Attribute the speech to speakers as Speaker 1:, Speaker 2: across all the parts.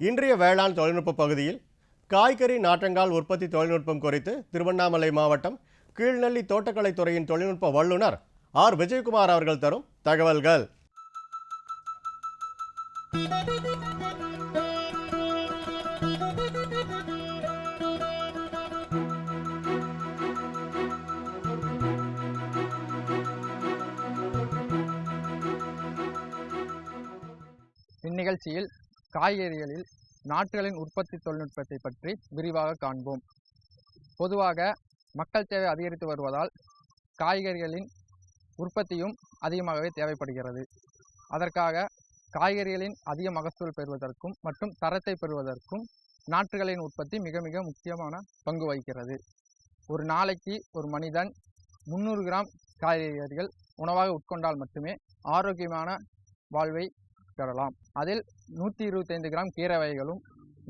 Speaker 1: இன்றைய வேளாண் தொழில்நுட்ப பகுதியில் காய்கறி நாற்றங்கால் உற்பத்தி தொழில்நுட்பம் குறித்து திருவண்ணாமலை மாவட்டம் கீழ்நெல்லி தோட்டக்கலைத்துறையின் தொழில்நுட்ப வல்லுநர் ஆர். விஜயகுமார் அவர்கள் தரும் தகவல்கள்.
Speaker 2: இந்நிகழ்ச்சியில் காய்கறிகளில் நாட்டுகளின் உற்பத்தி தொழில்நுட்பத்தை பற்றி விரிவாக காண்போம். பொதுவாக மக்கள் தேவை அதிகரித்து வருவதால் காய்கறிகளின் உற்பத்தியும் அதிகமாகவே தேவைப்படுகிறது. அதற்காக காய்கறிகளின் அதிக மகசூல் பெறுவதற்கும் மற்றும் தரத்தை பெறுவதற்கும் நாற்றுகளின் உற்பத்தி மிக மிக முக்கியமான பங்கு வகிக்கிறது. ஒரு நாளைக்கு ஒரு மனிதன் முந்நூறு கிராம் காய்கறிகள் உணவாக உட்கொண்டால் மட்டுமே ஆரோக்கியமான வாழ்வை பெறலாம். அதில் நூற்றி இருபத்தைந்து கிராம் கீரை வகைகளும்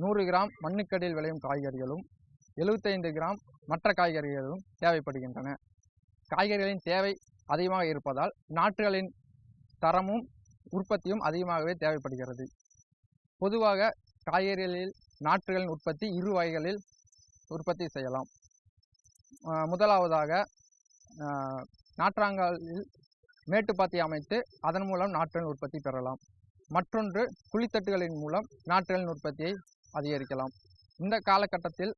Speaker 2: நூறு கிராம் மண்ணுக்கடியில் விளையும் காய்கறிகளும் எழுபத்தைந்து கிராம் மற்ற காய்கறிகளும் தேவைப்படுகின்றன. காய்கறிகளின் தேவை அதிகமாக இருப்பதால் நாற்றுகளின் தரமும் உற்பத்தியும் அதிகமாகவே தேவைப்படுகிறது. பொதுவாக காய்கறிகளில் நாற்றுகளின் உற்பத்தி இரு வகைகளில் உற்பத்தி செய்யலாம். முதலாவதாக ஆஹ் நாற்றாங்காலில் மேட்டுப்பாத்தி அமைத்து அதன் மூலம் நாற்றுகளின் உற்பத்தி பெறலாம். மற்றொன்று குழித்தட்டுகளின் மூலம் நாற்றுகளின் உற்பத்தியை அதிகரிக்கலாம். இந்த காலகட்டத்தில்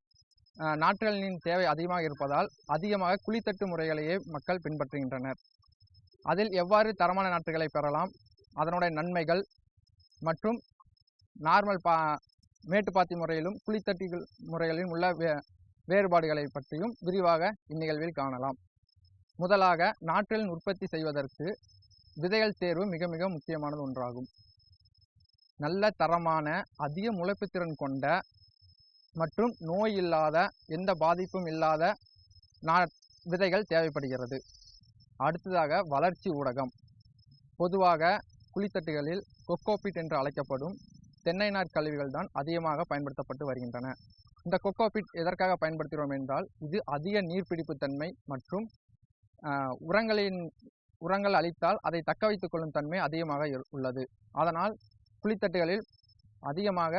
Speaker 2: நாற்றுகளின் தேவை அதிகமாக இருப்பதால் அதிகமாக குழித்தட்டு முறைகளையே மக்கள் பின்பற்றுகின்றனர். அதில் எவ்வாறு தரமான நாற்றுகளை பெறலாம் அதனுடைய நன்மைகள் மற்றும் நார்மல் பா மேட்டுப்பாத்தி முறையிலும் குழித்தட்டுகள் முறைகளிலும் உள்ள வே வேறுபாடுகளை பற்றியும் விரிவாக இந்நிகழ்வில் காணலாம். முதலாக நாற்றுகளின் உற்பத்தி செய்வதற்கு விதைகள் தேர்வு மிக மிக முக்கியமானது ஒன்றாகும். நல்ல தரமான அதிக முளைப்புத்திறன் கொண்ட மற்றும் நோய் இல்லாத எந்த பாதிப்பும் இல்லாத நா விதைகள் தேவைப்படுகிறது. அடுத்ததாக வளர்ச்சி ஊடகம். பொதுவாக குழித்தட்டுகளில் கொக்கோபிட் என்று அழைக்கப்படும் தென்னை நார் கழிவுகள் தான் அதிகமாக பயன்படுத்தப்பட்டு வருகின்றன. இந்த கொக்கோபிட் எதற்காக பயன்படுத்துகிறோம் என்றால் இது அதிக நீர்பிடிப்பு தன்மை மற்றும் உரங்களின் உரங்கள் அளித்தால் அதை தக்க வைத்துக் கொள்ளும் தன்மை அதிகமாக இரு- உள்ளது. அதனால் குழித்தட்டுகளில் அதிகமாக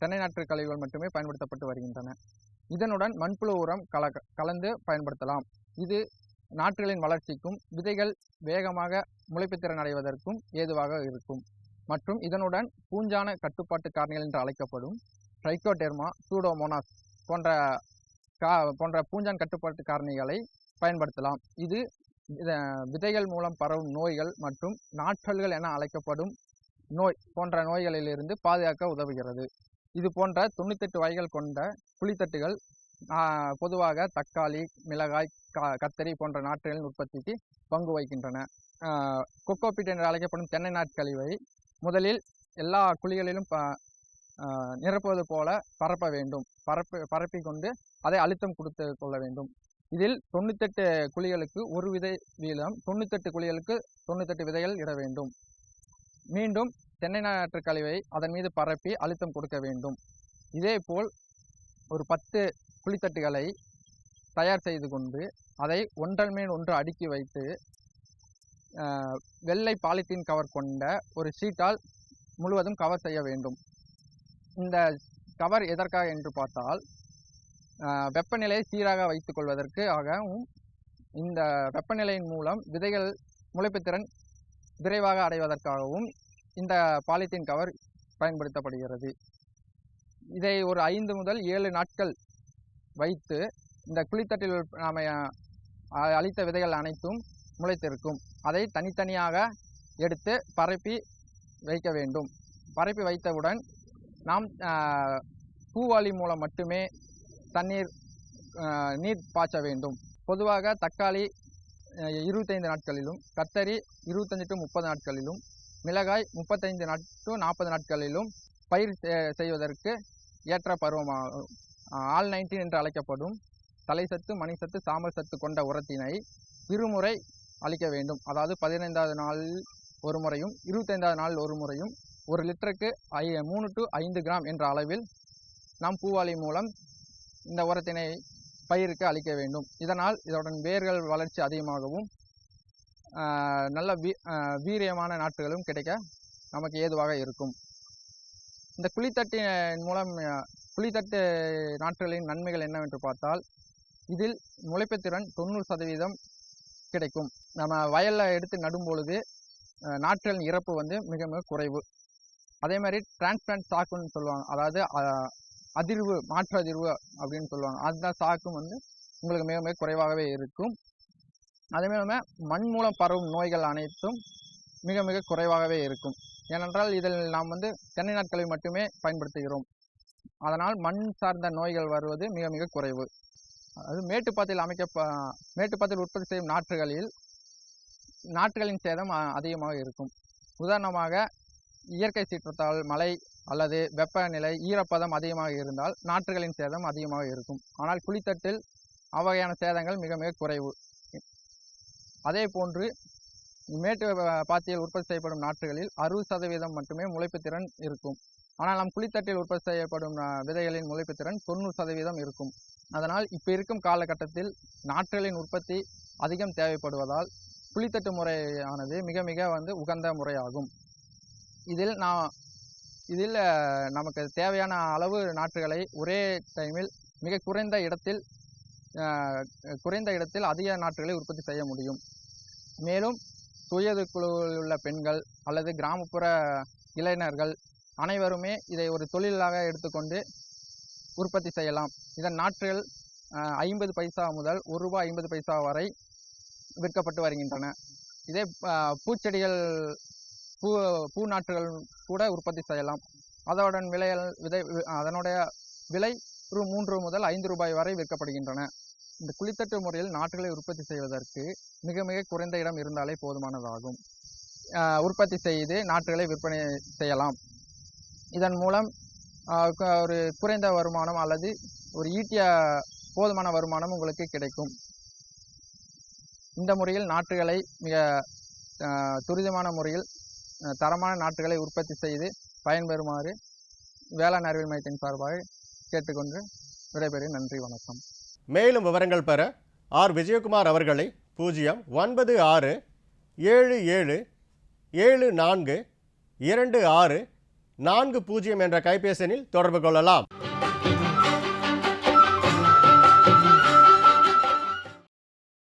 Speaker 2: தென்னை நாற்று கழிவுகள் மட்டுமே பயன்படுத்தப்பட்டு வருகின்றன. இதனுடன் மண்புழு உரம் கல கலந்து பயன்படுத்தலாம். இது நாற்றுகளின் வளர்ச்சிக்கும் விதைகள் வேகமாக முளைப்புத்திறன் அடைவதற்கும் ஏதுவாக இருக்கும். மற்றும் இதனுடன் பூஞ்சான கட்டுப்பாட்டு காரணிகள் என்று அழைக்கப்படும் ட்ரைக்கோடெர்மா சூடோமோனாஸ் போன்ற கா போன்ற பூஞ்சான் கட்டுப்பாட்டு காரணிகளை பயன்படுத்தலாம். இது விதைகள் மூலம் பரவும் நோய்கள் மற்றும் நாற்றல்கள் என அழைக்கப்படும் நோய் போன்ற நோய்களிலிருந்து பாதுகாக்க உதவுகிறது. இது போன்ற தொண்ணூத்தெட்டு வகைகள் கொண்ட குழித்தட்டுகள் பொதுவாக தக்காளி மிளகாய் கா கத்தரி போன்ற நாற்றுகளின் உற்பத்திக்கு பங்கு வகிக்கின்றன. கொக்கோபிட் என்று அழைக்கப்படும் தென்னை நாட்கழிவை முதலில் எல்லா குழிகளிலும் ப நிரப்புவது போல பரப்ப வேண்டும். பரப்பு பரப்பி கொண்டு அதை அழுத்தம் கொடுத்து கொள்ள வேண்டும். இதில் தொண்ணூத்தெட்டு குழிகளுக்கு ஒரு விதை வீதம் தொண்ணூத்தெட்டு குழிகளுக்கு தொண்ணூத்தெட்டு விதைகள் இட வேண்டும். மீண்டும் தென்னை நாற்று கழிவை அதன் மீது பரப்பி அழுத்தம் கொடுக்க வேண்டும். இதேபோல் ஒரு பத்து குழித்தட்டுகளை தயார் செய்து கொண்டு அதை ஒன்றன் மேல் ஒன்று அடுக்கி வைத்து வெள்ளை பாலித்தீன் கவர் கொண்ட ஒரு ஷீட்டால் முழுவதும் கவர் செய்ய வேண்டும். இந்த கவர் எதற்காக என்று பார்த்தால் வெப்பநிலையை சீராக வைத்துக் கொள்வதற்கு ஆகவும் இந்த வெப்பநிலையின் மூலம் விதைகள் முளைப்புத்திறன் விரைவாக அடைவதற்காகவும் இந்த பாலித்தீன் கவர் பயன்படுத்தப்படுகிறது. இதை ஒரு ஐந்து முதல் ஏழு நாட்கள் வைத்து இந்த குழித்தட்டில் நாம் அளித்த விதைகள் அனைத்தும் முளைத்திருக்கும். அதை தனித்தனியாக எடுத்து பரப்பி வைக்க வேண்டும். பரப்பி வைத்தவுடன் நாம் பூவாளி மூலம் மட்டுமே தண்ணீர் நீர் பாய்ச்ச வேண்டும். பொதுவாக தக்காளி இருபத்தைந்து நாட்களிலும் கத்தரி இருபத்தஞ்சு டு முப்பது நாட்களிலும் மிளகாய் முப்பத்தைந்து நாட் டு நாற்பது நாட்களிலும் பயிர் செ- செய்வதற்கு ஏற்ற பருவமாகும் ஆல் நைன்டீன் என்று அழைக்கப்படும் தலைசத்து மணிசத்து சாம்பல் சத்து கொண்ட உரத்தினை இருமுறை அளிக்க வேண்டும். அதாவது பதினைந்தாவது நாள் ஒரு முறையும் இருபத்தைந்தாவது நாள் ஒரு முறையும் ஒரு லிட்டருக்கு ஐ மூணு டு ஐந்து கிராம் என்ற அளவில் நாம் பூவாளி மூலம் இந்த உரத்தினை பயிருக்கு அளிக்க வேண்டும். இதனால் இதனுடன் வேர்கள் வளர்ச்சி அதிகமாகவும் நல்ல வீ வீரியமான நாற்றுகளும் கிடைக்க நமக்கு ஏதுவாக இருக்கும். இந்த குழித்தட்டின் மூலம் குழித்தட்டு நாற்றுகளின் நன்மைகள் என்னவென்று பார்த்தால் இதில் முளைப்பு திறன் தொண்ணூறு சதவீதம் கிடைக்கும். நம்ம வயலில் எடுத்து நடும் பொழுது நாற்றுகளின் இறப்பு வந்து மிக மிக குறைவு. அதே மாதிரி டிரான்ஸ்பிளான்ட் சாக்குன்னு சொல்லுவாங்க. அதாவது அதிர்வு மாற்று அதிர்வு அப்படின்னு சொல்லுவாங்க. அதுதான் சாக்கும் வந்து உங்களுக்கு மிக மிக குறைவாகவே இருக்கும். அதே மாதிரி மண் மூலம் பரவும் நோய்கள் அனைத்தும் மிக மிக குறைவாகவே இருக்கும். ஏனென்றால் இதில் நாம் வந்து தென்னை நாட்களை மட்டுமே பயன்படுத்துகிறோம். அதனால் மண் சார்ந்த நோய்கள் வருவது மிக மிக குறைவு. அது மேட்டுப்பாத்தில் அமைக்க மேட்டுப்பாத்தில் உற்பத்தி செய்யும் நாற்றுகளில் நாற்றுகளின் சேதம் அதிகமாக இருக்கும். உதாரணமாக இயற்கை சீற்றத்தால் மழை அல்லது வெப்பநிலை ஈரப்பதம் அதிகமாக இருந்தால் நாற்றுகளின் சேதம் அதிகமாக இருக்கும். ஆனால் குளித்தட்டில் அவ்வகையான சேதங்கள் மிக மிக குறைவு. அதே போன்று மேட்டு பாத்தியில் உற்பத்தி செய்யப்படும் நாற்றுகளில் அறுபது சதவீதம் மட்டுமே முளைப்பு திறன் இருக்கும். ஆனால் நம் குளித்தட்டில் உற்பத்தி செய்யப்படும் விதைகளின் முளைப்பு திறன் தொண்ணூறு சதவீதம் இருக்கும். அதனால் இப்போ இருக்கும் காலகட்டத்தில் நாற்றுகளின் உற்பத்தி அதிகம் தேவைப்படுவதால் குளித்தட்டு முறையானது மிக மிக வந்து உகந்த முறையாகும். இதில் நான் இதில் நமக்கு தேவையான அளவு நாற்றுகளை ஒரே டைமில் மிக குறைந்த இடத்தில் குறைந்த இடத்தில் அதிக நாற்றுகளை உற்பத்தி செய்ய முடியும். மேலும் சுயது குழுவில் உள்ள பெண்கள் அல்லது கிராமப்புற இளைஞர்கள் அனைவருமே இதை ஒரு தொழிலாக எடுத்துக்கொண்டு உற்பத்தி செய்யலாம். இதன் நாற்றுகள் ஐம்பது பைசா முதல் ஒரு ரூபாய் ஐம்பது பைசா வரை விற்கப்பட்டு வருகின்றன. இதே பூச்செடிகள் பூ பூ நாற்றுகள் கூட உற்பத்தி செய்யலாம். அதனுடன் விலைகள் விதை அதனுடைய விலை ரூ மூன்று முதல் ஐந்து ரூபாய் வரை விற்கப்படுகின்றன. இந்த குளித்தட்டு முறையில் நாற்றுகளை உற்பத்தி செய்வதற்கு மிக மிக குறைந்த இடம் இருந்தாலே போதுமானதாகும். உற்பத்தி செய்து நாற்றுகளை விற்பனை செய்யலாம். இதன் மூலம் ஒரு குறைந்த வருமானம் அல்லது ஒரு ஈட்டிய போதுமான வருமானம் உங்களுக்கு கிடைக்கும். இந்த முறையில் நாற்றுகளை மிக துரிதமான முறையில் தரமான நாற்றுகளை உற்பத்தி செய்து பயன்பெறுமாறு வேளாண் அறிவியல் மையத்தின் சார்பாக கேட்டுக்கொண்டு விடைபெறும் நன்றி வணக்கம்.
Speaker 1: மேலும் விவரங்கள் பெற ஆர். விஜயகுமார் அவர்களை பூஜ்ஜியம் ஒன்பது ஆறு ஏழு ஏழு ஏழு நான்கு இரண்டு ஆறு நான்கு பூஜ்ஜியம் என்ற கைபேசி எண்ணில் தொடர்பு கொள்ளலாம்.